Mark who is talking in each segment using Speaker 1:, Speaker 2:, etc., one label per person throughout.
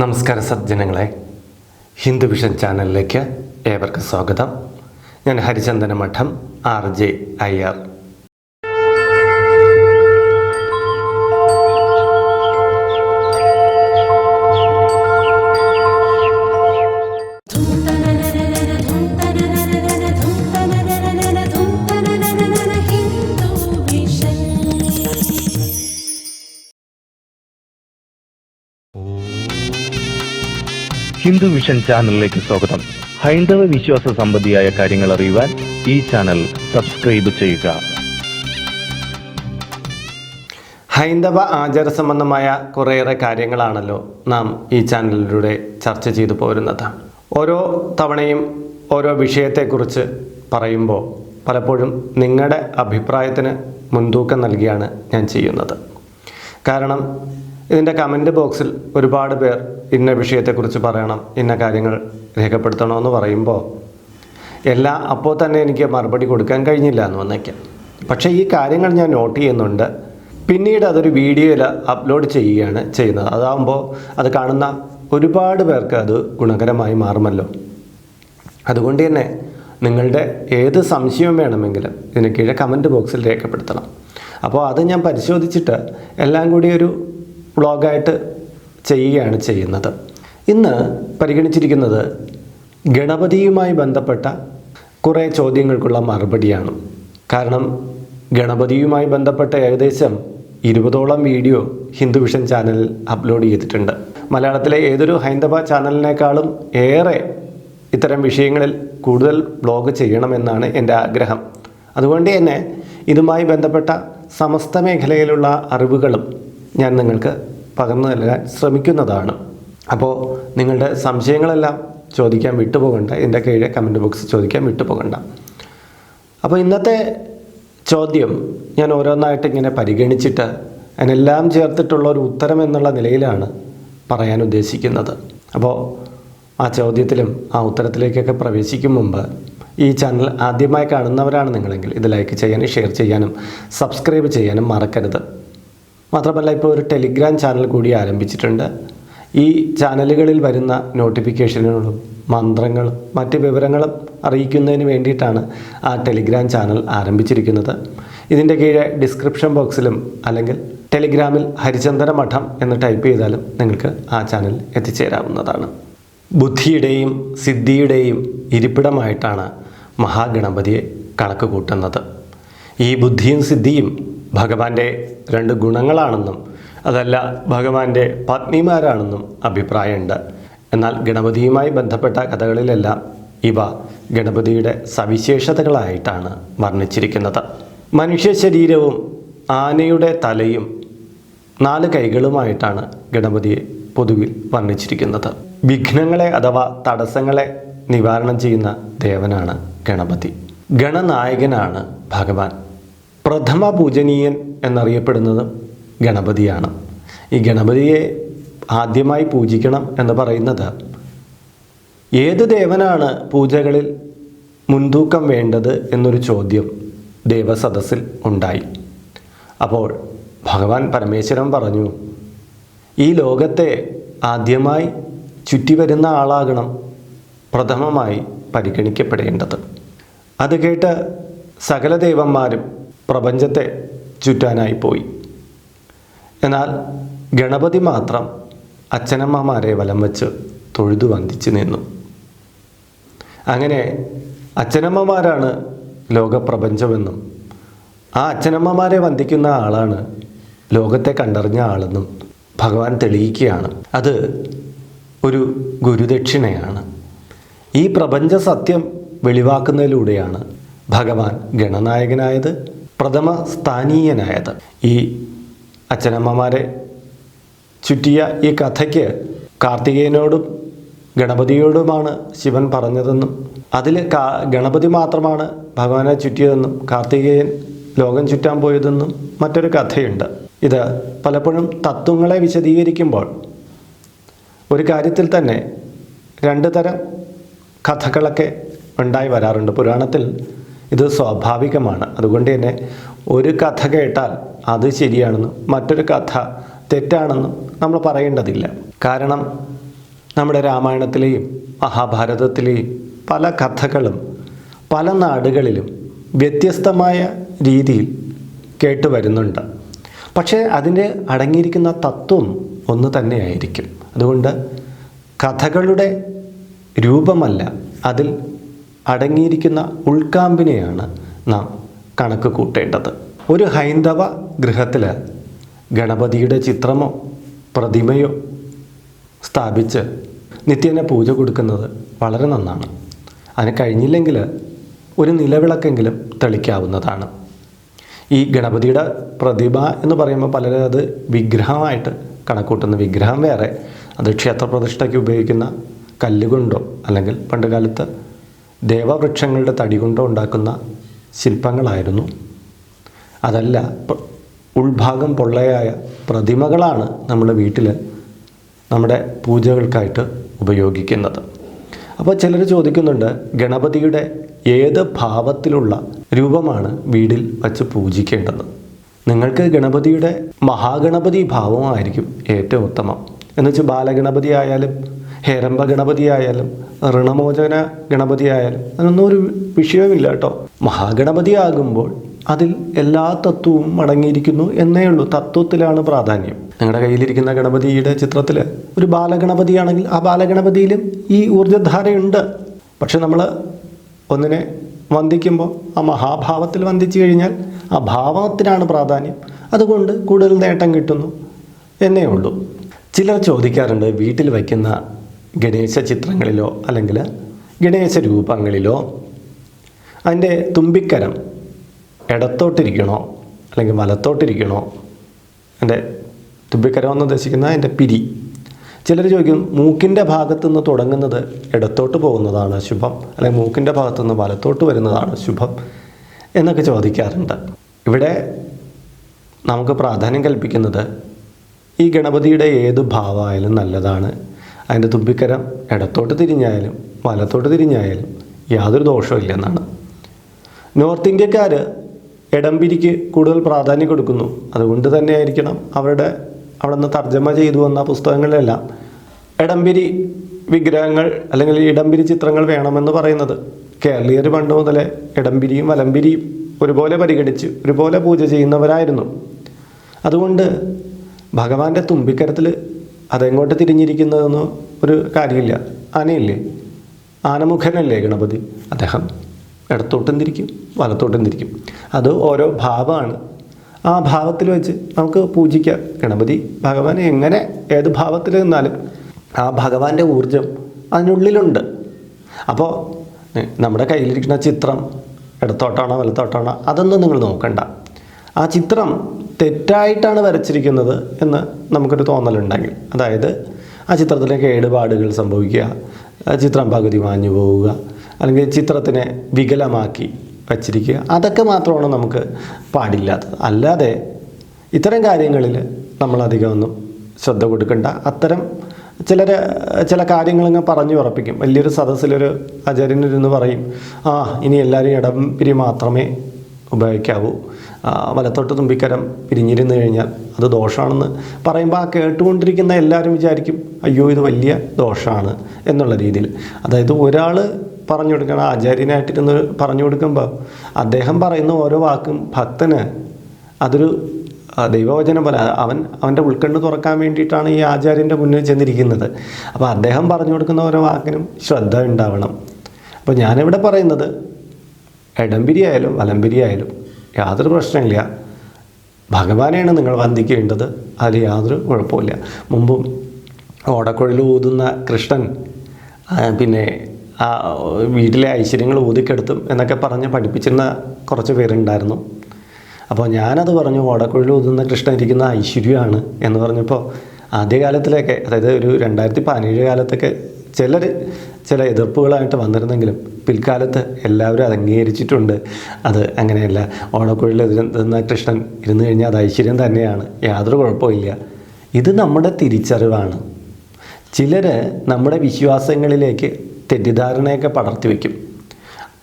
Speaker 1: നമസ്കാരം സജ്ജനങ്ങളെ. ഹിന്ദു വിഷൻ ചാനലിലേക്ക് ഏവർക്കും സ്വാഗതം. ഞാൻ Harichandana Madham R J Iyer
Speaker 2: Hindu vision
Speaker 3: ചാനലിലേക്ക് സ്വാഗതം. ഹൈന്ദവ വിശ്വാസ സംബന്ധിയായ കാര്യങ്ങൾ അറിയുവാൻ ഈ ചാനൽ സബ്സ്ക്രൈബ് ചെയ്യുക.
Speaker 1: ഹൈന്ദവ ആചാര സംബന്ധമായ കുറേയേറെ കാര്യങ്ങളാണല്ലോ നാം ഈ ചാനലിലൂടെ ചർച്ച ചെയ്തു പോരുന്നത്. ഓരോ തവണയും ഓരോ വിഷയത്തെക്കുറിച്ച് പറയുമ്പോൾ പലപ്പോഴും നിങ്ങളുടെ അഭിപ്രായത്തിന് മുൻതൂക്കം നൽകിയാണ് ഞാൻ ചെയ്യുന്നത്. കാരണം ഇതിന്റെ കമന്റ് ബോക്സിൽ ഒരുപാട് പേർ ഇന്ന വിഷയത്തെക്കുറിച്ച് പറയണം ഇന്ന കാര്യങ്ങൾ രേഖപ്പെടുത്തണമെന്ന് പറയുമ്പോൾ എല്ലാ അപ്പോൾ തന്നെ എനിക്ക് മറുപടി കൊടുക്കാൻ കഴിഞ്ഞില്ല എന്ന് വന്നേക്കാം. പക്ഷേ ഈ കാര്യങ്ങൾ ഞാൻ നോട്ട് ചെയ്യുന്നുണ്ട്. പിന്നീട് അതൊരു വീഡിയോയിൽ അപ്ലോഡ് ചെയ്യുകയാണ് ചെയ്യുന്നത്. അതാകുമ്പോൾ അത് കാണുന്ന ഒരുപാട് പേർക്ക് അത് ഗുണകരമായി മാറുമല്ലോ. അതുകൊണ്ട് തന്നെ നിങ്ങളുടെ ഏത് സംശയവും വേണമെങ്കിലും ഇതിന് കീഴെ കമന്റ് ബോക്സിൽ രേഖപ്പെടുത്തണം. അപ്പോൾ അത് ഞാൻ പരിശോധിച്ചിട്ട് എല്ലാം കൂടി ഒരു വ്ളോഗായിട്ട് ചെയ്യുകയാണ് ചെയ്യുന്നത്. ഇന്ന് പരിഗണിച്ചിരിക്കുന്നത് ഗണപതിയുമായി ബന്ധപ്പെട്ട കുറേ ചോദ്യങ്ങൾക്കുള്ള മറുപടിയാണ്. കാരണം ഗണപതിയുമായി ബന്ധപ്പെട്ട ഏകദേശം ഇരുപതോളം വീഡിയോ ഹിന്ദുവിഷൻ ചാനലിൽ അപ്ലോഡ് ചെയ്തിട്ടുണ്ട്. മലയാളത്തിലെ ഏതൊരു ഹൈന്ദവ ചാനലിനേക്കാളും ഏറെ ഇത്തരം വിഷയങ്ങളിൽ കൂടുതൽ ബ്ലോഗ് ചെയ്യണമെന്നാണ് എന്റെ ആഗ്രഹം. അതുകൊണ്ട് തന്നെ ഇതുമായി ബന്ധപ്പെട്ട സമസ്ത മേഖലയിലുള്ള അറിവുകളും ഞാൻ നിങ്ങൾക്ക് പകർന്നു നൽകാൻ ശ്രമിക്കുന്നതാണ്. അപ്പോൾ നിങ്ങളുടെ സംശയങ്ങളെല്ലാം ചോദിക്കാൻ വിട്ടുപോകണ്ട. എന്റെ കീഴെ കമന്റ് ബോക്സ് ചോദിക്കാൻ വിട്ടുപോകണ്ട. അപ്പോൾ ഇന്നത്തെ ചോദ്യം ഞാൻ ഓരോന്നായിട്ട് ഇങ്ങനെ പരിഗണിച്ചിട്ട് അതിനെല്ലാം ചേർത്തിട്ടുള്ള ഒരു ഉത്തരം എന്നുള്ള നിലയിലാണ് പറയാൻ ഉദ്ദേശിക്കുന്നത്. അപ്പോൾ ആ ചോദ്യത്തിലും ആ ഉത്തരത്തിലേക്കൊക്കെ പ്രവേശിക്കും മുമ്പ് ഈ ചാനൽ ആദ്യമായി കാണുന്നവരാണ് നിങ്ങളെങ്കിൽ ഇത് ലൈക്ക് ചെയ്യാനും ഷെയർ ചെയ്യാനും സബ്സ്ക്രൈബ് ചെയ്യാനും മറക്കരുത്. മാത്രമല്ല ഇപ്പോൾ ഒരു ടെലിഗ്രാം ചാനൽ കൂടി ആരംഭിച്ചിട്ടുണ്ട്. ഈ ചാനലുകളിൽ വരുന്ന നോട്ടിഫിക്കേഷനുകളും മന്ത്രങ്ങളും മറ്റ് വിവരങ്ങളും അറിയിക്കുന്നതിന് വേണ്ടിയിട്ടാണ് ആ ടെലിഗ്രാം ചാനൽ ആരംഭിച്ചിരിക്കുന്നത്. ഇതിന്റെ കീഴെ ഡിസ്ക്രിപ്ഷൻ ബോക്സിലും അല്ലെങ്കിൽ ടെലിഗ്രാമിൽ ഹരിചന്ദന മഠം എന്ന് ടൈപ്പ് ചെയ്താലും നിങ്ങൾക്ക് ആ ചാനൽ എത്തിച്ചേരാവുന്നതാണ്. ബുദ്ധിയുടെയും സിദ്ധിയുടെയും ഇരിപ്പിടമായിട്ടാണ് മഹാഗണപതിയെ കണക്ക് കൂട്ടുന്നത്. ഈ ബുദ്ധിയും സിദ്ധിയും ഭഗവാന്റെ രണ്ട് ഗുണങ്ങളാണെന്നും അതല്ല ഭഗവാന്റെ പത്നിമാരാണെന്നും അഭിപ്രായമുണ്ട്. എന്നാൽ ഗണപതിയുമായി ബന്ധപ്പെട്ട കഥകളിലെല്ലാം ഇവ ഗണപതിയുടെ സവിശേഷതകളായിട്ടാണ് വർണിച്ചിരിക്കുന്നത്. മനുഷ്യ ശരീരവും ആനയുടെ തലയും നാല് കൈകളുമായിട്ടാണ് ഗണപതിയെ പൊതുവിൽ വർണിച്ചിരിക്കുന്നത്. വിഘ്നങ്ങളെ അഥവാ തടസ്സങ്ങളെ നിവാരണം ചെയ്യുന്ന ദേവനാണ് ഗണപതി. ഗണനായകനാണ് ഭഗവാൻ. പ്രഥമ പൂജനീയൻ എന്നറിയപ്പെടുന്നത് ഗണപതിയാണ്. ഈ ഗണപതിയെ ആദ്യമായി പൂജിക്കണം എന്ന് പറയുന്നത് ഏത് ദേവനാണ് പൂജകളിൽ മുൻതൂക്കം വേണ്ടത് എന്നൊരു ചോദ്യം ദേവസദസ്സിൽ ഉണ്ടായി. അപ്പോൾ ഭഗവാൻ പരമേശ്വരൻ പറഞ്ഞു ഈ ലോകത്തെ ആദ്യമായി ചുറ്റി വരുന്ന ആളാകണം പ്രഥമമായി പരിഗണിക്കപ്പെടേണ്ടത്. അത് കേട്ട് സകല ദേവന്മാരും പ്രപഞ്ചത്തെ ചുറ്റാനായി പോയി. എന്നാൽ ഗണപതി മാത്രം അച്ഛനമ്മമാരെ വലം വെച്ച് തൊഴുതു വന്ദിച്ചു നിന്നു. അങ്ങനെ അച്ഛനമ്മമാരാണ് ലോകപ്രപഞ്ചമെന്നും ആ അച്ഛനമ്മമാരെ വന്ദിക്കുന്ന ആളാണ് ലോകത്തെ കണ്ടറിഞ്ഞ ആളെന്നും ഭഗവാൻ തെളിയിക്കുകയാണ്. അത് ഒരു ഗുരുദക്ഷിണയാണ്. ഈ പ്രപഞ്ച സത്യം വെളിവാക്കുന്നതിലൂടെയാണ് ഭഗവാൻ ഗണനായകനായത്. പ്രഥമ സ്ഥാനീയനായത്. ഈ അച്ഛനമ്മമാരെ ചുറ്റിയ ഈ കഥയ്ക്ക് കാർത്തികേയനോടും ഗണപതിയോടുമാണ് ശിവൻ പറഞ്ഞതെന്നും അതിൽ ഗണപതി മാത്രമാണ് ഭഗവാനെ ചുറ്റിയതെന്നും കാർത്തികേയൻ ലോകം ചുറ്റാൻ പോയതെന്നും മറ്റൊരു കഥയുണ്ട്. ഇത് പലപ്പോഴും തത്വങ്ങളെ വിശദീകരിക്കുമ്പോൾ ഒരു കാര്യത്തിൽ തന്നെ രണ്ട് തരം കഥകളൊക്കെ ഉണ്ടായി വരാറുണ്ട്. പുരാണത്തിൽ ഇത് സ്വാഭാവികമാണ്. അതുകൊണ്ട് തന്നെ ഒരു കഥ കേട്ടാൽ അത് ശരിയാണെന്നും മറ്റൊരു കഥ തെറ്റാണെന്നും നമ്മൾ പറയേണ്ടതില്ല. കാരണം നമ്മുടെ രാമായണത്തിലെയും മഹാഭാരതത്തിലെയും പല കഥകളും പല നാടുകളിലും വ്യത്യസ്തമായ രീതിയിൽ കേട്ടുവരുന്നുണ്ട് പക്ഷേ അതിന്റെ അടങ്ങിയിരിക്കുന്ന തത്വം ഒന്ന് തന്നെയായിരിക്കും. അതുകൊണ്ട് കഥകളുടെ രൂപമല്ല അതിൽ അടങ്ങിയിരിക്കുന്ന ഉൾക്കാമ്പിനെയാണ് നാം കണക്ക് കൂട്ടേണ്ടത്. ഒരു ഹൈന്ദവ ഗൃഹത്തിൽ ഗണപതിയുടെ ചിത്രമോ പ്രതിമയോ സ്ഥാപിച്ച് നിത്യേന പൂജ കൊടുക്കുന്നത് വളരെ നന്നാണ്. അതിന് കഴിഞ്ഞില്ലെങ്കിൽ ഒരു നിലവിളക്കെങ്കിലും തെളിക്കാവുന്നതാണ്. ഈ ഗണപതിയുടെ പ്രതിഭ എന്ന് പറയുമ്പോൾ പലരും അത് വിഗ്രഹമായിട്ട് കണക്കൂട്ടുന്ന വിഗ്രഹം വേറെ. അത് ക്ഷേത്രപ്രതിഷ്ഠയ്ക്ക് ഉപയോഗിക്കുന്ന കല്ലുകൊണ്ടോ അല്ലെങ്കിൽ പണ്ട് കാലത്ത് ദേവവൃക്ഷങ്ങളുടെ തടി കൊണ്ടോ ഉണ്ടാക്കുന്ന ശില്പങ്ങളായിരുന്നു. അതല്ല ഉൾഭാഗം പൊള്ളയായ പ്രതിമകളാണ് നമ്മുടെ വീട്ടിൽ നമ്മുടെ പൂജകൾക്കായിട്ട് ഉപയോഗിക്കുന്നത്. അപ്പോൾ ചിലർ ചോദിക്കുന്നുണ്ട് ഗണപതിയുടെ ഏത് ഭാവത്തിലുള്ള രൂപമാണ് വീടിൽ വച്ച് പൂജിക്കേണ്ടത്? നിങ്ങൾക്ക് ഗണപതിയുടെ മഹാഗണപതി ഭാവമായിരിക്കും ഏറ്റവും ഉത്തമം. എന്നുവെച്ചാൽ ബാലഗണപതി ആയാലും ഹേരംബ ഗണപതിയായാലും ഋണമോചന ഗണപതിയായാലും അതിനൊന്നും ഒരു വിഷയമില്ല കേട്ടോ. മഹാഗണപതി ആകുമ്പോൾ അതിൽ എല്ലാ തത്വവും അടങ്ങിയിരിക്കുന്നു എന്നേ ഉള്ളൂ. തത്വത്തിലാണ് പ്രാധാന്യം. നിങ്ങളുടെ കയ്യിലിരിക്കുന്ന ഗണപതിയുടെ ചിത്രത്തിൽ ഒരു ബാലഗണപതിയാണെങ്കിൽ ആ ബാലഗണപതിയിലും ഈ ഊർജധാരയുണ്ട് പക്ഷെ നമ്മൾ ഒന്നിനെ വന്ദിക്കുമ്പോൾ ആ മഹാഭാവത്തിൽ വന്ദിച്ചു കഴിഞ്ഞാൽ ആ ഭാവത്തിനാണ് പ്രാധാന്യം. അതുകൊണ്ട് കൂടുതൽ നേട്ടം കിട്ടുന്നു എന്നേ ഉള്ളൂ. ചിലർ ചോദിക്കാറുണ്ട് വീട്ടിൽ വയ്ക്കുന്ന ഗണേശ ചിത്രങ്ങളിലോ അല്ലെങ്കിൽ ഗണേശ രൂപങ്ങളിലോ അതിന്റെ തുമ്പിക്കരം ഇടത്തോട്ടിരിക്കണോ അല്ലെങ്കിൽ വലത്തോട്ടിരിക്കണോ? എന്റെ തുമ്പിക്കരം എന്ന് ഉദ്ദേശിക്കുന്ന എന്റെ പിരി. ചിലർ ചോദിക്കും മൂക്കിന്റെ ഭാഗത്തു നിന്ന് തുടങ്ങുന്നത് ഇടത്തോട്ട് പോകുന്നതാണ് ശുഭം അല്ലെങ്കിൽ മൂക്കിന്റെ ഭാഗത്തു നിന്ന് വലത്തോട്ട് വരുന്നതാണ് ശുഭം എന്നൊക്കെ ചോദിക്കാറുണ്ട്. ഇവിടെ നമുക്ക് പ്രാധാന്യം കൽപ്പിക്കുന്നത് ഈ ഗണപതിയുടെ ഏത് ഭാവമായാലും നല്ലതാണ്. അതിന്റെ തുമ്പിക്കരം ഇടത്തോട്ട് തിരിഞ്ഞായാലും വലത്തോട്ട് തിരിഞ്ഞായാലും യാതൊരു ദോഷവും ഇല്ലെന്നാണ് നോർത്ത് ഇന്ത്യക്കാർ ഇടംപിരിക്ക് കൂടുതൽ പ്രാധാന്യം കൊടുക്കുന്നു. അതുകൊണ്ട് തന്നെ ആയിരിക്കണം അവരുടെ അവിടെ നിന്ന് തർജമ ചെയ്തു വന്ന പുസ്തകങ്ങളിലെല്ലാം ഇടംപിരി വിഗ്രഹങ്ങൾ അല്ലെങ്കിൽ ഇടംപിരി ചിത്രങ്ങൾ വേണമെന്ന് പറയുന്നത്. കേരളീയർ പണ്ട് മുതലേ ഇടംപിരിയും വലംപിരിയും ഒരുപോലെ പരിഗണിച്ച് ഒരുപോലെ പൂജ ചെയ്യുന്നവരായിരുന്നു. അതുകൊണ്ട് ഭഗവാന്റെ തുമ്പിക്കരത്തിൽ അതെങ്ങോട്ട് തിരിഞ്ഞിരിക്കുന്നതെന്ന് ഒരു കാര്യമില്ല. ആനയില്ലേ? ആനമുഖനല്ലേ ഗണപതി? അദ്ദേഹം ഇടത്തോട്ടും തിരിക്കും വലത്തോട്ടും തിരിക്കും. അത് ഓരോ ഭാവമാണ്. ആ ഭാവത്തിൽ വെച്ച് നമുക്ക് പൂജിക്കാം. ഗണപതി ഭഗവാനെ എങ്ങനെ ഏത് ഭാവത്തിൽ നിന്നാലും ആ ഭഗവാന്റെ ഊർജം അതിനുള്ളിലുണ്ട്. അപ്പോൾ നമ്മുടെ കയ്യിലിരിക്കുന്ന ചിത്രം ഇടത്തോട്ടാണോ വലത്തോട്ടാണോ അതൊന്നും നിങ്ങൾ നോക്കണ്ട. ആ ചിത്രം തെറ്റായിട്ടാണ് വരച്ചിരിക്കുന്നത് എന്ന് നമുക്കൊരു തോന്നലുണ്ടെങ്കിൽ. അതായത് ആ ചിത്രത്തിലെ കേടുപാടുകൾ സംഭവിക്കുക ചിത്രം പകുതി മാഞ്ഞു പോവുക അല്ലെങ്കിൽ ചിത്രത്തിനെ വികലമാക്കി വച്ചിരിക്കുക അതൊക്കെ മാത്രമാണ് നമുക്ക് പാടില്ലാത്തത്. അല്ലാതെ ഇത്തരം കാര്യങ്ങളിൽ നമ്മളധികം ഒന്നും ശ്രദ്ധ കൊടുക്കണ്ട. അത്തരം ചിലർ ചില കാര്യങ്ങളങ്ങ് പറഞ്ഞു ഉറപ്പിക്കും. വലിയൊരു സദസ്സിലൊരു ആചാര്യനിരുന്ന് പറയും ആ ഇനി എല്ലാവരും ഇടം പിരി മാത്രമേ ഉപയോഗിക്കാവൂ. വലത്തോട്ട് തുമ്പിക്കരം പിരിഞ്ഞിരുന്നു കഴിഞ്ഞാൽ അത് ദോഷമാണെന്ന് പറയുമ്പോൾ ആ കേട്ടുകൊണ്ടിരിക്കുന്ന എല്ലാവരും വിചാരിക്കും അയ്യോ ഇത് വലിയ ദോഷമാണ് എന്നുള്ള രീതിയിൽ. അതായത് ഒരാൾ പറഞ്ഞു കൊടുക്കണം ആചാര്യനായിട്ടിരുന്ന് പറഞ്ഞു കൊടുക്കുമ്പോൾ അദ്ദേഹം പറയുന്ന ഓരോ വാക്കും ഭക്തന് അതൊരു ദൈവവചനം പോലെ അവൻ അവന്റെ ഉൾക്കണ്ണ് തുറക്കാൻ വേണ്ടിയിട്ടാണ് ഈ ആചാര്യന്റെ മുന്നിൽ ചെന്നിരിക്കുന്നത്. അപ്പോൾ അദ്ദേഹം പറഞ്ഞു കൊടുക്കുന്ന ഓരോ വാക്കിനും ശ്രദ്ധ ഉണ്ടാവണം. അപ്പോൾ ഞാനിവിടെ പറയുന്നത് എടംപിരി ആയാലും വലംപിരി ആയാലും യാതൊരു പ്രശ്നമില്ല. ഭഗവാനെയാണ് നിങ്ങൾ വന്ദിക്കേണ്ടത്. അതിൽ യാതൊരു കുഴപ്പമില്ല മുമ്പും ഓടക്കുഴൽ ഊതുന്ന കൃഷ്ണൻ പിന്നെ ആ വീട്ടിലെ ഐശ്വര്യങ്ങൾ ഊതിക്കെടുത്തും എന്നൊക്കെ പറഞ്ഞ് പഠിപ്പിച്ചിരുന്ന കുറച്ച് പേരുണ്ടായിരുന്നു. അപ്പോൾ ഞാനത് പറഞ്ഞു ഓടക്കുഴൽ ഊതുന്ന കൃഷ്ണൻ ഇരിക്കുന്ന ഐശ്വര്യമാണ് എന്ന് പറഞ്ഞപ്പോൾ ആദ്യകാലത്തിലൊക്കെ അതായത് ഒരു രണ്ടായിരത്തി പതിനേഴ് കാലത്തൊക്കെ ചിലർ ചില എതിർപ്പുകളായിട്ട് വന്നിരുന്നെങ്കിലും പിൽക്കാലത്ത് എല്ലാവരും അത് അംഗീകരിച്ചിട്ടുണ്ട്. അത് അങ്ങനെയല്ല. ഓണക്കുഴലിൽ ഇരുന്ന കൃഷ്ണൻ ഇരുന്ന് കഴിഞ്ഞാൽ അത് ഐശ്വര്യം തന്നെയാണ്. യാതൊരു കുഴപ്പമില്ല ഇത് നമ്മുടെ തിരിച്ചറിവാണ്. ചിലർ നമ്മുടെ വിശ്വാസങ്ങളിലേക്ക് തെറ്റിദ്ധാരണയൊക്കെ പടർത്തി വയ്ക്കും.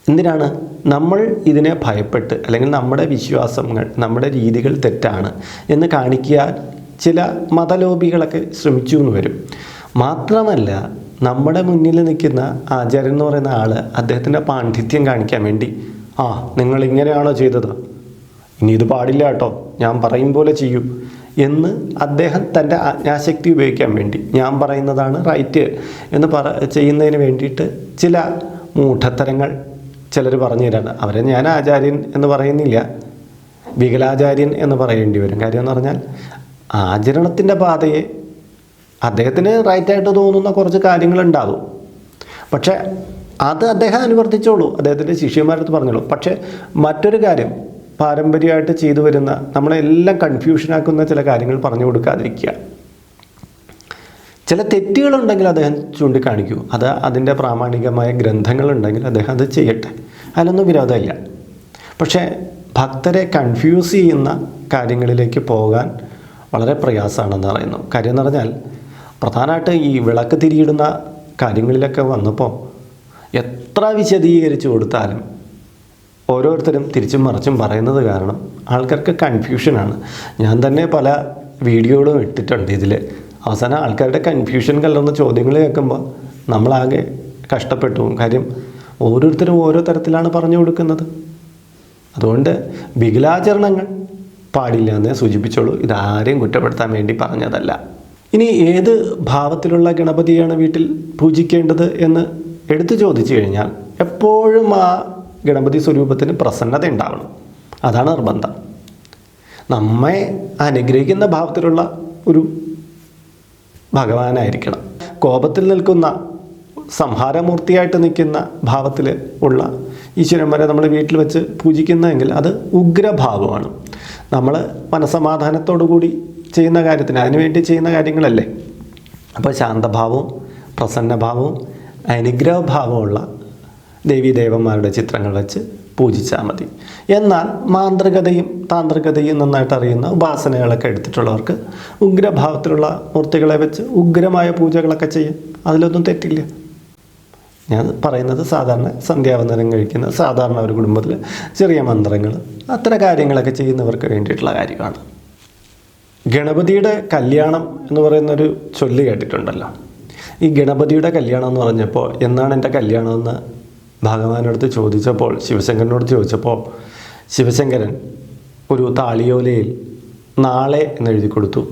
Speaker 1: എന്തിനാണ്? നമ്മൾ ഇതിനെ ഭയപ്പെട്ട് അല്ലെങ്കിൽ നമ്മുടെ വിശ്വാസങ്ങൾ നമ്മുടെ രീതികൾ തെറ്റാണ് എന്ന് കാണിക്കാൻ ചില മതലോപികളൊക്കെ ശ്രമിച്ചു എന്ന് വരും. മാത്രമല്ല നമ്മുടെ മുന്നിൽ നിൽക്കുന്ന ആചാര്യൻ എന്ന് പറയുന്ന ആൾ അദ്ദേഹത്തിന്റെ പാണ്ഡിത്യം കാണിക്കാൻ വേണ്ടി. ആ നിങ്ങൾ ഇങ്ങനെയാണോ ചെയ്തത്? ഇനി ഇത് പാടില്ല കേട്ടോ. ഞാൻ പറയും പോലെ ചെയ്യൂ എന്ന് അദ്ദേഹം തന്റെ ആജ്ഞാശക്തി ഉപയോഗിക്കാൻ വേണ്ടി. ഞാൻ പറയുന്നതാണ് റൈറ്റ് എന്ന് പറ ചെയ്യുന്നതിന് വേണ്ടിയിട്ട് ചില മൂഢത്തരങ്ങൾ ചിലർ പറഞ്ഞു തരാണ് അവരെ ഞാൻ ആചാര്യൻ എന്ന് പറയുന്നില്ല. വികലാചാര്യൻ എന്ന് പറയേണ്ടി വരും. കാര്യം എന്ന് പറഞ്ഞാൽ ആചരണത്തിന്റെ പാതയെ അദ്ദേഹത്തിന് റൈറ്റ് ആയിട്ട് തോന്നുന്ന കുറച്ച് കാര്യങ്ങളുണ്ടാകും. പക്ഷേ അത് അദ്ദേഹം അനുവർത്തിച്ചോളൂ. അദ്ദേഹത്തിന്റെ ശിഷ്യന്മാരടുത്ത് പറഞ്ഞോളൂ. പക്ഷേ മറ്റൊരു കാര്യം പാരമ്പര്യമായിട്ട് ചെയ്തു വരുന്ന നമ്മളെല്ലാം കൺഫ്യൂഷനാക്കുന്ന ചില കാര്യങ്ങൾ പറഞ്ഞു കൊടുക്കാതിരിക്കുക. ചില തെറ്റുകളുണ്ടെങ്കിൽ അദ്ദേഹം ചൂണ്ടിക്കാണിക്കൂ. അത് അതിന്റെ പ്രാമാണികമായ ഗ്രന്ഥങ്ങളുണ്ടെങ്കിൽ അദ്ദേഹം അത് ചെയ്യട്ടെ. അതിലൊന്നും വിരോധമില്ല. പക്ഷേ ഭക്തരെ കൺഫ്യൂസ് ചെയ്യുന്ന കാര്യങ്ങളിലേക്ക് പോകാൻ വളരെ പ്രയാസമാണെന്ന് പറയുന്നു. കാര്യം എന്ന് പറഞ്ഞാൽ പ്രധാനമായിട്ട് ഈ വിളക്ക് തിരിയിടുന്ന കാര്യങ്ങളിലൊക്കെ വന്നപ്പോൾ എത്ര വിശദീകരിച്ചു കൊടുത്താലും ഓരോരുത്തരും തിരിച്ചും മറിച്ചും പറയുന്നത് കാരണം ആൾക്കാർക്ക് കൺഫ്യൂഷനാണ്. ഞാൻ തന്നെ പല വീഡിയോകളും ഇട്ടിട്ടുണ്ട് ഇതിൽ. അവസാനം ആൾക്കാരുടെ കൺഫ്യൂഷൻ കലർന്ന ചോദ്യങ്ങൾ കേൾക്കുമ്പോൾ നമ്മളാകെ കഷ്ടപ്പെട്ടു. കാര്യം ഓരോരുത്തരും ഓരോ തരത്തിലാണ് പറഞ്ഞു കൊടുക്കുന്നത്. അതുകൊണ്ട് വികലാചരണങ്ങൾ പാടില്ല എന്നേ സൂചിപ്പിച്ചോളൂ ഇതാരെയും കുറ്റപ്പെടുത്താൻ വേണ്ടി പറഞ്ഞതല്ല. ഇനി ഏത് ഭാവത്തിലുള്ള ഗണപതിയാണ് വീട്ടിൽ പൂജിക്കേണ്ടത് എന്ന് എടുത്തു ചോദിച്ചു കഴിഞ്ഞാൽ എപ്പോഴും ആ ഗണപതി സ്വരൂപത്തിന് പ്രസന്നത ഉണ്ടാവണം. അതാണ് നിർബന്ധം. നമ്മെ അനുഗ്രഹിക്കുന്ന ഭാവത്തിലുള്ള ഒരു ഭഗവാനായിരിക്കണം. കോപത്തിൽ നിൽക്കുന്ന സംഹാരമൂർത്തിയായിട്ട് നിൽക്കുന്ന ഭാവത്തിൽ ഉള്ള ഈശ്വരന്മാരെ നമ്മൾ വീട്ടിൽ വെച്ച് പൂജിക്കുന്നതെങ്കിൽ അത് ഉഗ്രഭാവമാണ്. നമ്മൾ മനസമാധാനത്തോടു കൂടി ചെയ്യുന്ന കാര്യത്തിന് അതിനുവേണ്ടി ചെയ്യുന്ന കാര്യങ്ങളല്ലേ? അപ്പോൾ ശാന്തഭാവവും പ്രസന്നഭാവവും അനുഗ്രഹഭാവമുള്ള ദേവീദേവന്മാരുടെ ചിത്രങ്ങൾ വെച്ച് പൂജിച്ചാൽ മതി. എന്നാൽ മാന്ത്രികതയും താന്ത്രികതയും നന്നായിട്ട് അറിയുന്ന ഉപാസനകളൊക്കെ എടുത്തിട്ടുള്ളവർക്ക് ഉഗ്രഭാവത്തിലുള്ള മൂർത്തികളെ വെച്ച് ഉഗ്രമായ പൂജകളൊക്കെ ചെയ്യും. അതിലൊന്നും തെറ്റില്ല. ഞാൻ പറയുന്നത് സാധാരണ സന്ധ്യാവന്തരം കഴിക്കുന്ന സാധാരണ ഒരു കുടുംബത്തിൽ ചെറിയ മന്ത്രങ്ങൾ അത്തരം കാര്യങ്ങളൊക്കെ ചെയ്യുന്നവർക്ക് വേണ്ടിയിട്ടുള്ള കാര്യമാണ് ഗണപതിയുടെ കല്യാണം എന്ന് പറയുന്നൊരു ചൊല്ല് കേട്ടിട്ടുണ്ടല്ലോ. ഈ ഗണപതിയുടെ കല്യാണം എന്ന് പറഞ്ഞപ്പോൾ എന്നാണ് എന്റെ കല്യാണം എന്ന് ഭഗവാനടുത്ത് ചോദിച്ചപ്പോൾ ശിവശങ്കരനോട് ചോദിച്ചപ്പോൾ ശിവശങ്കരൻ ഒരു താളിയോലയിൽ നാളെ എന്നെഴുതി കൊടുത്തു.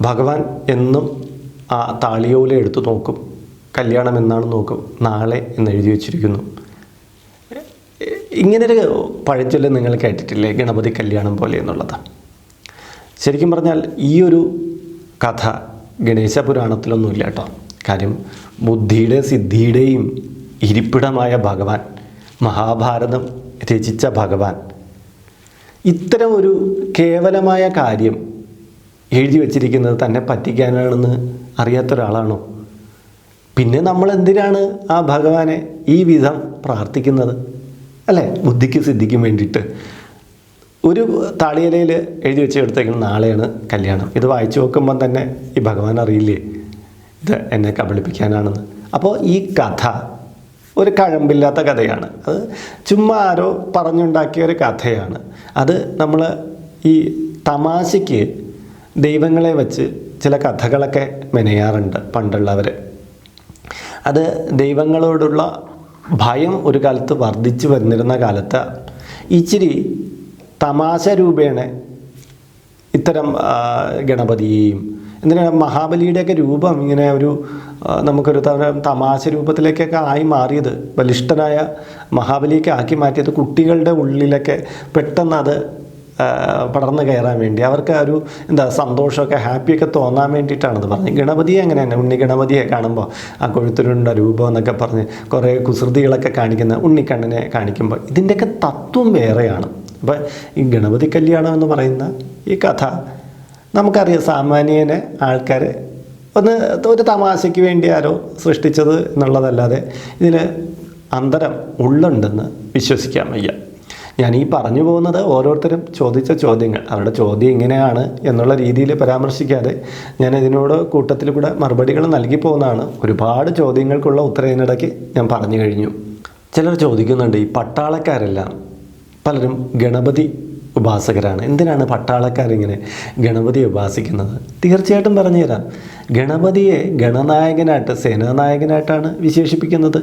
Speaker 1: ഭഗവാൻ എന്നും ആ താളിയോല എടുത്ത് നോക്കും. കല്യാണം എന്നാണ് നോക്കും. നാളെ എന്ന് എഴുതി വച്ചിരിക്കുന്നു. ഇങ്ങനൊരു പഴഞ്ചൊല്ല് നിങ്ങൾ കേട്ടിട്ടില്ലേ? ഗണപതി കല്യാണം പോലെ എന്നുള്ളത്. ശരിക്കും പറഞ്ഞാൽ ഈ ഒരു കഥ ഗണേശ പുരാണത്തിലൊന്നുമില്ല കേട്ടോ. കാര്യം ബുദ്ധിയുടെ സിദ്ധിയുടെയും ഇരിപ്പിടമായ ഭഗവാൻ മഹാഭാരതം രചിച്ച ഭഗവാൻ ഇത്തരം ഒരു കേവലമായ കാര്യം എഴുതി വച്ചിരിക്കുന്നത് തന്നെ പറ്റിക്കാനാണെന്ന് അറിയാത്ത ഒരാളാണോ? പിന്നെ നമ്മൾ എന്തിനാണ് ആ ഭഗവാനെ ഈ വിധം പ്രാർത്ഥിക്കുന്നത്? അല്ലേ? ബുദ്ധിക്ക് സിദ്ധിക്കും വേണ്ടിയിട്ട്. ഒരു താളിയലയിൽ എഴുതി വെച്ച് എടുത്തേക്കുന്ന നാളെയാണ് കല്യാണം. ഇത് വായിച്ചു നോക്കുമ്പം തന്നെ ഈ ഭഗവാൻ അറിയില്ലേ? ഇത് എന്നെ കബളിപ്പിക്കാനാണെന്ന്. അപ്പോൾ ഈ കഥ ഒരു കഴമ്പില്ലാത്ത കഥയാണ്. അത് ചുമ്മാ ആരോ പറഞ്ഞുണ്ടാക്കിയ ഒരു കഥയാണ്. അത് നമ്മൾ ഈ തമാശയ്ക്ക് ദൈവങ്ങളെ വെച്ച് ചില കഥകളൊക്കെ മെനയാറുണ്ട് പണ്ടുള്ളവർ. അത് ദൈവങ്ങളോടുള്ള ഭയം ഒരു കാലത്ത് വർദ്ധിച്ചു വന്നിരുന്ന കാലത്ത് ഇച്ചിരി തമാശ രൂപേണ ഇത്തരം ഗണപതിയെയും എന്തിനാണ് മഹാബലിയുടെയൊക്കെ രൂപം ഇങ്ങനെ ഒരു നമുക്കൊരു തമാശ രൂപത്തിലേക്കൊക്കെ ആയി മാറിയത്. ബലിഷ്ഠനായ മഹാബലിയൊക്കെ ആക്കി മാറ്റിയത് കുട്ടികളുടെ ഉള്ളിലൊക്കെ പെട്ടെന്ന് അത് പടർന്നു കയറാൻ വേണ്ടി. അവർക്ക് ഒരു എന്താ സന്തോഷമൊക്കെ ഹാപ്പിയൊക്കെ തോന്നാൻ വേണ്ടിയിട്ടാണത് പറഞ്ഞത്. ഗണപതിയെ തന്നെ ഉണ്ണി ഗണപതിയെ കാണുമ്പോൾ ആ കൊഴുത്തിലുണ്ട രൂപം എന്നൊക്കെ പറഞ്ഞ് കുറേ കുസൃതികളൊക്കെ കാണിക്കുന്ന ഉണ്ണിക്കണ്ണനെ കാണിക്കുമ്പോൾ ഇതിന്റെയൊക്കെ തത്വം വേറെയാണ്. അപ്പോൾ ഈ ഗണപതി കല്യാണം എന്ന് പറയുന്ന ഈ കഥ നമുക്കറിയാം സാമാന്യനെ ആൾക്കാർ ഒന്ന് ഒരു തമാശയ്ക്ക് വേണ്ടി ആരോ സൃഷ്ടിച്ചത് എന്നുള്ളതല്ലാതെ ഇതിൽ അന്തരം ഉള്ളുണ്ടെന്ന് വിശ്വസിക്കാൻ വയ്യ. ഞാൻ ഈ പറഞ്ഞു പോകുന്നത് ഓരോരുത്തരും ചോദിച്ച ചോദ്യങ്ങൾ അവരുടെ ചോദ്യം ഇങ്ങനെയാണ് എന്നുള്ള രീതിയിൽ പരാമർശിക്കാതെ ഞാൻ ഇതിനോട് കൂട്ടത്തിൽ കൂടെ മറുപടികൾ നൽകി പോകുന്നതാണ്. ഒരുപാട് ചോദ്യങ്ങൾക്കുള്ള ഉത്തരവിനിടയ്ക്ക് ഞാൻ പറഞ്ഞു കഴിഞ്ഞു. ചിലർ ചോദിക്കുന്നുണ്ട് ഈ പട്ടാളക്കാരെല്ലാം പലരും ഗണപതി ഉപാസകരാണ്. എന്തിനാണ് പട്ടാളക്കാരിങ്ങനെ ഗണപതിയെ ഉപാസിക്കുന്നത്? തീർച്ചയായിട്ടും പറഞ്ഞുതരാം. ഗണപതിയെ ഗണനായകനായിട്ട് സേനാനായകനായിട്ടാണ് വിശേഷിപ്പിക്കുന്നത്.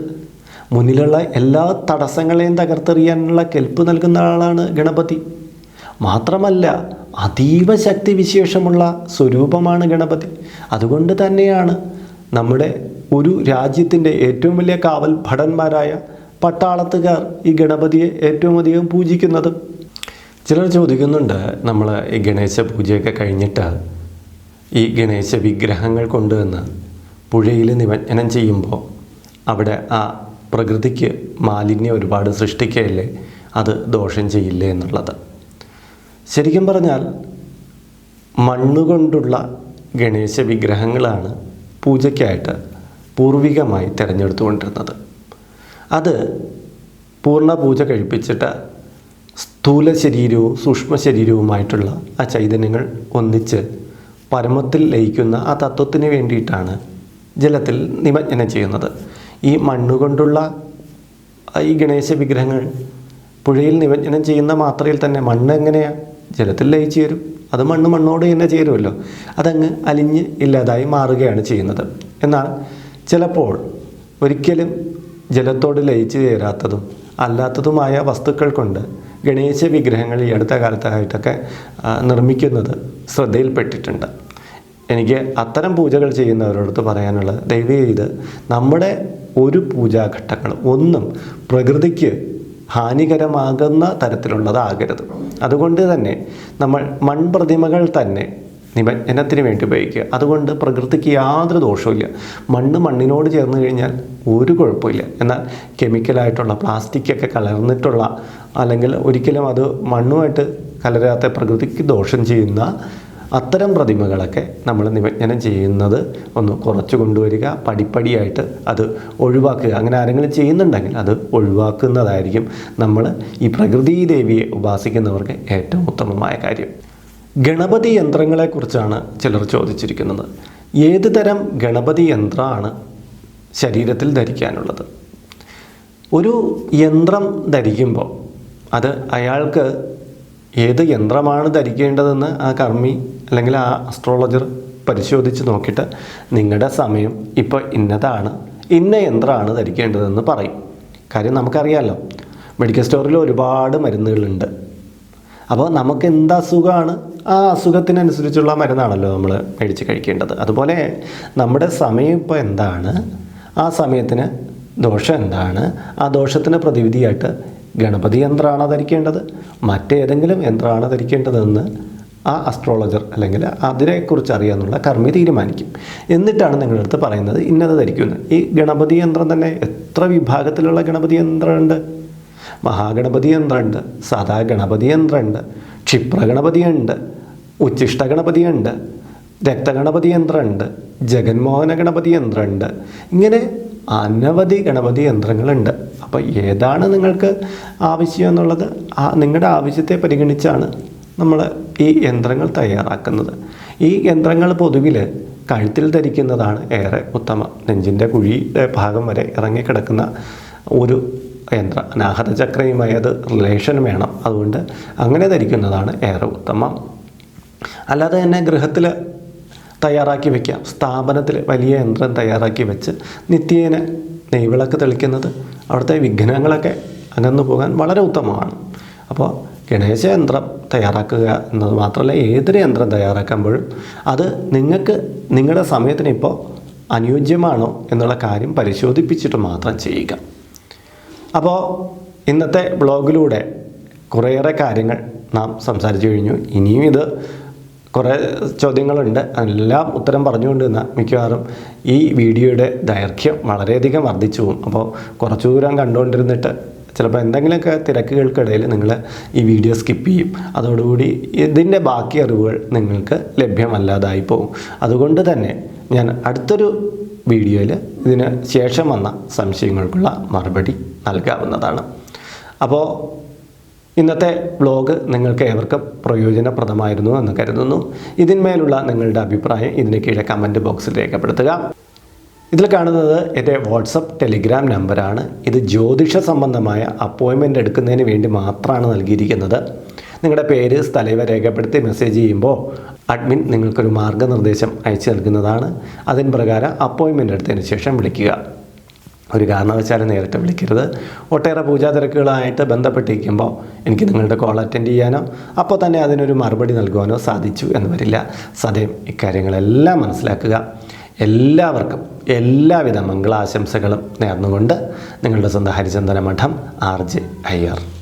Speaker 1: മുന്നിലുള്ള എല്ലാ തടസ്സങ്ങളെയും തകർത്തെറിയാനുള്ള കെൽപ്പ് നൽകുന്ന ആളാണ് ഗണപതി. മാത്രമല്ല അതീവ ശക്തി വിശേഷമുള്ള സ്വരൂപമാണ് ഗണപതി. അതുകൊണ്ട് തന്നെയാണ് നമ്മുടെ ഒരു രാജ്യത്തിന്റെ ഏറ്റവും വലിയ കാവൽ ഭടന്മാരായ പട്ടാളത്തുകാർ ഈ ഗണപതിയെ ഏറ്റവും അധികം പൂജിക്കുന്നത്? ചിലർ ചോദിക്കുന്നുണ്ട് നമ്മൾ ഈ ഗണേശ പൂജയൊക്കെ കഴിഞ്ഞിട്ട് ഈ ഗണേശ വിഗ്രഹങ്ങൾ കൊണ്ടുവന്ന് പുഴയിൽ നിമജ്ജനം ചെയ്യുമ്പോൾ അവിടെ ആ പ്രകൃതിക്ക് മാലിന്യം ഒരുപാട് സൃഷ്ടിക്കുകയല്ലേ അത് ദോഷം ചെയ്യില്ലേ എന്നുള്ളത്. ശരിക്കും പറഞ്ഞാൽ മണ്ണുകൊണ്ടുള്ള ഗണേശ വിഗ്രഹങ്ങളാണ് പൂജയ്ക്കായിട്ട് പൂർവികമായി തിരഞ്ഞെടുത്തുകൊണ്ടിരുന്നത്. അത് പൂർണ പൂജ കഴിപ്പിച്ചിട്ട് സ്ഥൂല ശരീരവും സൂക്ഷ്മ ശരീരവുമായിട്ടുള്ള ആ ചൈതന്യങ്ങൾ ഒന്നിച്ച് പരമത്തിൽ ലയിക്കുന്ന ആ തത്വത്തിന് വേണ്ടിയിട്ടാണ് ജലത്തിൽ നിമജ്ജനം ചെയ്യുന്നത്. ഈ മണ്ണുകൊണ്ടുള്ള ഈ ഗണേശ വിഗ്രഹങ്ങൾ പുഴയിൽ നിമജ്ജനം ചെയ്യുന്ന മാത്രയിൽ തന്നെ മണ്ണ് എങ്ങനെയാണ് ജലത്തിൽ ലയിച്ചു ചേരും അത് മണ്ണ് മണ്ണോട് തന്നെ ചേരുമല്ലോ. അതങ്ങ് അലിഞ്ഞ് ഇല്ലാതായി മാറുകയാണ് ചെയ്യുന്നത്. എന്നാൽ ചിലപ്പോൾ ഒരിക്കലും ജലത്തോട് ലയിച്ചു ചേരാത്തതും അല്ലാത്തതുമായ വസ്തുക്കൾ കൊണ്ട് ഗണേശ വിഗ്രഹങ്ങൾ ഈ അടുത്ത കാലത്തായിട്ടൊക്കെ നിർമ്മിക്കുന്നത് ശ്രദ്ധയിൽപ്പെട്ടിട്ടുണ്ട്. എനിക്ക് അത്തരം പൂജകൾ ചെയ്യുന്നവരോടത്ത് പറയാനുള്ളത് ദയവ് ചെയ്ത് നമ്മുടെ ഒരു പൂജാഘട്ടങ്ങൾ ഒന്നും പ്രകൃതിക്ക് ഹാനികരമാകുന്ന തരത്തിലുള്ളതാകരുത്. അതുകൊണ്ട് തന്നെ നമ്മൾ മൺപ്രതിമകൾ തന്നെ നിമജ്ജനത്തിന് വേണ്ടി ഉപയോഗിക്കുക. അതുകൊണ്ട് പ്രകൃതിക്ക് യാതൊരു ദോഷവുമില്ല. മണ്ണ് മണ്ണിനോട് ചേർന്ന് കഴിഞ്ഞാൽ ഒരു കുഴപ്പമില്ല. എന്നാൽ കെമിക്കലായിട്ടുള്ള പ്ലാസ്റ്റിക്കൊക്കെ കലർന്നിട്ടുള്ള അല്ലെങ്കിൽ ഒരിക്കലും അത് മണ്ണുമായിട്ട് കലരാത്ത പ്രകൃതിക്ക് ദോഷം ചെയ്യുന്ന അത്തരം പ്രതിമകളൊക്കെ നമ്മൾ നിമജ്ജനം ചെയ്യുന്നത് ഒന്ന് കുറച്ച് കൊണ്ടുവരിക പടിപ്പടിയായിട്ട് അത് ഒഴിവാക്കുക. അങ്ങനെ ആരെങ്കിലും ചെയ്യുന്നുണ്ടെങ്കിൽ അത് ഒഴിവാക്കുന്നതായിരിക്കും നമ്മൾ ഈ പ്രകൃതി ദേവിയെ ഉപാസിക്കുന്നവർക്ക് ഏറ്റവും ഉത്തമമായ കാര്യം. ഗണപതി യന്ത്രങ്ങളെക്കുറിച്ചാണ് ചിലർ ചോദിച്ചിരിക്കുന്നത്. ഏത് തരം ഗണപതി യന്ത്രമാണ് ശരീരത്തിൽ ധരിക്കാനുള്ളത്? ഒരു യന്ത്രം ധരിക്കുമ്പോൾ അത് അയാൾക്ക് ഏത് യന്ത്രമാണ് ധരിക്കേണ്ടതെന്ന് ആ കർമ്മി അല്ലെങ്കിൽ ആ അസ്ട്രോളജർ പരിശോധിച്ച് നോക്കിയിട്ട് നിങ്ങളുടെ സമയം ഇപ്പോൾ ഇന്നതാണ് ഇന്ന യന്ത്രമാണ് ധരിക്കേണ്ടതെന്ന് പറയും. കാര്യം നമുക്കറിയാമല്ലോ മെഡിക്കൽ സ്റ്റോറിൽ ഒരുപാട് മരുന്നുകളുണ്ട്. അപ്പോൾ നമുക്ക് എന്ത് അസുഖമാണ് ആ അസുഖത്തിനനുസരിച്ചുള്ള മരുന്നാണല്ലോ നമ്മൾ മേടിച്ച് കഴിക്കേണ്ടത്. അതുപോലെ നമ്മുടെ സമയം ഇപ്പോൾ എന്താണ്? ആ സമയത്തിന് ദോഷം എന്താണ്? ആ ദോഷത്തിന് പ്രതിവിധിയായിട്ട് ഗണപതി യന്ത്രമാണ് ധരിക്കേണ്ടത്? മറ്റേതെങ്കിലും യന്ത്രമാണ് ധരിക്കേണ്ടതെന്ന് ആ അസ്ട്രോളജർ അല്ലെങ്കിൽ അതിനെക്കുറിച്ച് അറിയാമെന്നുള്ള കർമ്മി തീരുമാനിക്കും. എന്നിട്ടാണ് നിങ്ങളുടെ അടുത്ത് പറയുന്നത് ഇന്നത് ധരിക്കുന്നത് ഈ ഗണപതി യന്ത്രം തന്നെ എത്ര വിഭാഗത്തിലുള്ള ഗണപതി യന്ത്രമുണ്ട്? മഹാഗണപതി യന്ത്രമുണ്ട് സാധാ ഗണപതി യന്ത്രമുണ്ട് ക്ഷിപ്രഗണപതി ഉണ്ട് ഉച്ഛിഷ്ട ഗണപതി ഉണ്ട് രക്തഗണപതി യന്ത്രമുണ്ട് ജഗന്മോഹന ഗണപതി യന്ത്രമുണ്ട് ഇങ്ങനെ അനവധി ഗണപതി യന്ത്രങ്ങളുണ്ട്. അപ്പോൾ ഏതാണ് നിങ്ങൾക്ക് ആവശ്യം എന്നുള്ളത്? ആ നിങ്ങളുടെ ആവശ്യത്തെ പരിഗണിച്ചാണ് നമ്മൾ ഈ യന്ത്രങ്ങൾ തയ്യാറാക്കുന്നത്. ഈ യന്ത്രങ്ങൾ പൊതുവിൽ കഴുത്തിൽ ധരിക്കുന്നതാണ് ഏറെ ഉത്തമം. നെഞ്ചിന്റെ കുഴിയുടെ ഭാഗം വരെ ഇറങ്ങിക്കിടക്കുന്ന ഒരു യന്ത്രം അനാഹത ചക്രയുമായി അത് റിലേഷൻ വേണം. അതുകൊണ്ട് അങ്ങനെ ധരിക്കുന്നതാണ് ഏറെ ഉത്തമം. അല്ലാതെ തന്നെ ഗൃഹത്തിൽ തയ്യാറാക്കി വയ്ക്കാം സ്ഥാപനത്തിൽ വലിയ യന്ത്രം തയ്യാറാക്കി വെച്ച് നിത്യേന നെയ്വിളക്ക് തെളിക്കുന്നത് അവിടുത്തെ വിഘ്നങ്ങളൊക്കെ അകന്നു പോകാൻ വളരെ ഉത്തമമാണ്. അപ്പോൾ ഗണേശ യന്ത്രം തയ്യാറാക്കുക എന്നത് മാത്രമല്ല ഏതൊരു യന്ത്രം തയ്യാറാക്കുമ്പോഴും അത് നിങ്ങൾക്ക് നിങ്ങളുടെ സമയത്തിന് ഇപ്പോൾ അനുയോജ്യമാണോ എന്നുള്ള കാര്യം പരിശോധിപ്പിച്ചിട്ട് മാത്രം ചെയ്യുക. അപ്പോൾ ഇന്നത്തെ ബ്ലോഗിലൂടെ കുറേയേറെ കാര്യങ്ങൾ നാം സംസാരിച്ചു കഴിഞ്ഞു. ഇനിയും ഇത് കുറേ ചോദ്യങ്ങളുണ്ട്. എല്ലാം ഉത്തരം പറഞ്ഞുകൊണ്ട് നിന്നാൽ മിക്കവാറും ഈ വീഡിയോയുടെ ദൈർഘ്യം വളരെയധികം വർദ്ധിച്ചു പോകും. അപ്പോൾ കുറച്ചു ദൂരം കണ്ടുകൊണ്ടിരുന്നിട്ട് ചിലപ്പോൾ എന്തെങ്കിലുമൊക്കെ തിരക്കുകൾക്കിടയിൽ നിങ്ങൾ ഈ വീഡിയോ സ്കിപ്പ് ചെയ്യും. അതോടുകൂടി ഇതിന്റെ ബാക്കി അറിവുകൾ നിങ്ങൾക്ക് ലഭ്യമല്ലാതായി പോകും. അതുകൊണ്ട് തന്നെ ഞാൻ അടുത്തൊരു വീഡിയോയിൽ ഇതിന് ശേഷം വന്ന സംശയങ്ങൾക്കുള്ള മറുപടി നൽകാവുന്നതാണ്. അപ്പോൾ ഇന്നത്തെ വ്ലോഗ് നിങ്ങൾക്ക് ഏവർക്കും പ്രയോജനപ്രദമായിരുന്നു എന്ന് കരുതുന്നു. ഇതിന്മേലുള്ള നിങ്ങളുടെ അഭിപ്രായം ഇതിന് കീഴെ കമന്റ് ബോക്സിൽ രേഖപ്പെടുത്തുക. ഇതിൽ കാണുന്നത് എന്റെ വാട്സപ്പ് ടെലിഗ്രാം നമ്പറാണ് ഇത് ജ്യോതിഷ സംബന്ധമായ അപ്പോയിൻമെന്റ് എടുക്കുന്നതിന് വേണ്ടി മാത്രമാണ് നൽകിയിരിക്കുന്നത്. നിങ്ങളുടെ പേര് സ്ഥലവ രേഖപ്പെടുത്തി മെസ്സേജ് ചെയ്യുമ്പോൾ അഡ്മിൻ നിങ്ങൾക്കൊരു മാർഗനിർദ്ദേശം അയച്ചു നൽകുന്നതാണ്. അതിന് പ്രകാരം അപ്പോയിൻമെന്റ് എടുത്തതിന് ശേഷം വിളിക്കുക. ഒരു കാരണവശാലും നേരിട്ട് വിളിക്കരുത്. ഒട്ടേറെ പൂജാ തിരക്കുകളായിട്ട് ബന്ധപ്പെട്ടിരിക്കുമ്പോൾ എനിക്ക് നിങ്ങളുടെ കോൾ അറ്റൻഡ് ചെയ്യാനോ അപ്പോൾ തന്നെ അതിനൊരു മറുപടി നൽകുവാനോ സാധിച്ചു എന്ന് വരില്ല. സദയം ഇക്കാര്യങ്ങളെല്ലാം മനസ്സിലാക്കുക. എല്ലാവർക്കും എല്ലാവിധ മംഗളാശംസകളും നേർന്നുകൊണ്ട് നിങ്ങളുടെ സ്വന്തം ഹരിചന്ദന മഠം ആർ ജെ അയ്യർ.